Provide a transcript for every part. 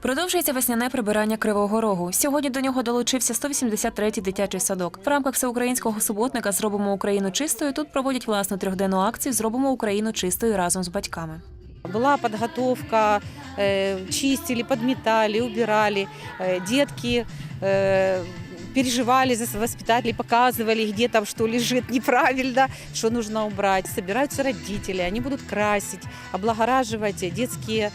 Продовжується весняне прибирання Кривого Рогу. Сьогодні до нього долучився 183-й дитячий садок. В рамках всеукраїнського суботника Зробимо Україну чистою. Тут проводять власну трьохденну акцію Зробимо Україну чистою разом з батьками. Была подготовка, э, чистили, подметали, убирали. Э, Детки э, переживали за воспитателей, показывали, где там что лежит неправильно, что нужно убрать. Собираются родители, они будут красить, облагораживать детские м,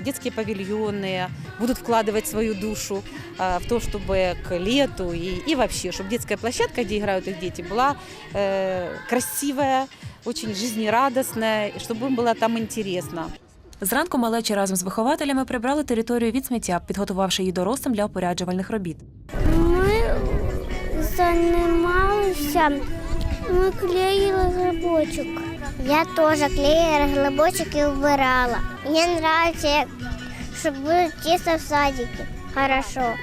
детские павильоны, будут вкладывать свою душу а, в то, чтобы к лету и, и вообще, чтобы детская площадка, где играют их дети, была э, красивая, очень жизнерадостная, и чтобы им было там интересно. Зранку малечі разом з вихователями прибрали територію від сміття, підготувавши її дорослим для опоряджувальних робіт. Ми займалися, ми клеїли грибочок. Я теж клеїла грибочок і вбирала. Мені подобається, щоб було чисто в садику. Хорошо.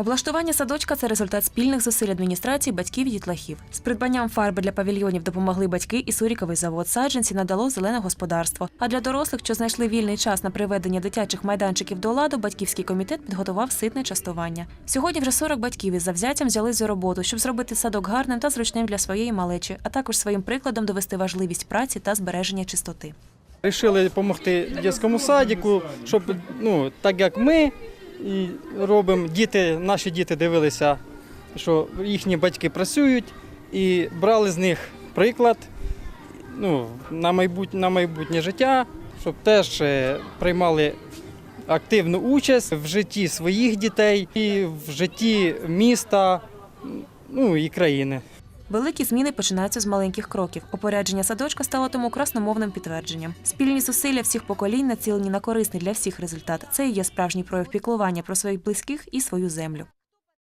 Облаштування садочка це результат спільних зусиль адміністрації, батьків і дітлахів. З придбанням фарби для павільйонів допомогли батьки і суріковий завод. Саджанці надало зелене господарство. А для дорослих, що знайшли вільний час на приведення дитячих майданчиків до ладу, батьківський комітет підготував ситне частування. Сьогодні вже 40 батьків із завзяттям взялись за роботу, щоб зробити садок гарним та зручним для своєї малечі, а також своїм прикладом довести важливість праці та збереження чистоти. Рішили допомогти дитячому садику, щоб ну, так як ми і робимо, діти, наші діти дивилися, що їхні батьки працюють і брали з них приклад ну, на, майбутнє, на майбутнє життя, щоб теж е, приймали активну участь в житті своїх дітей і в житті міста ну, і країни. Великі зміни починаються з маленьких кроків. Опорядження садочка стало тому красномовним підтвердженням. Спільні зусилля всіх поколінь націлені на корисний для всіх результат. Це і є справжній прояв піклування про своїх близьких і свою землю.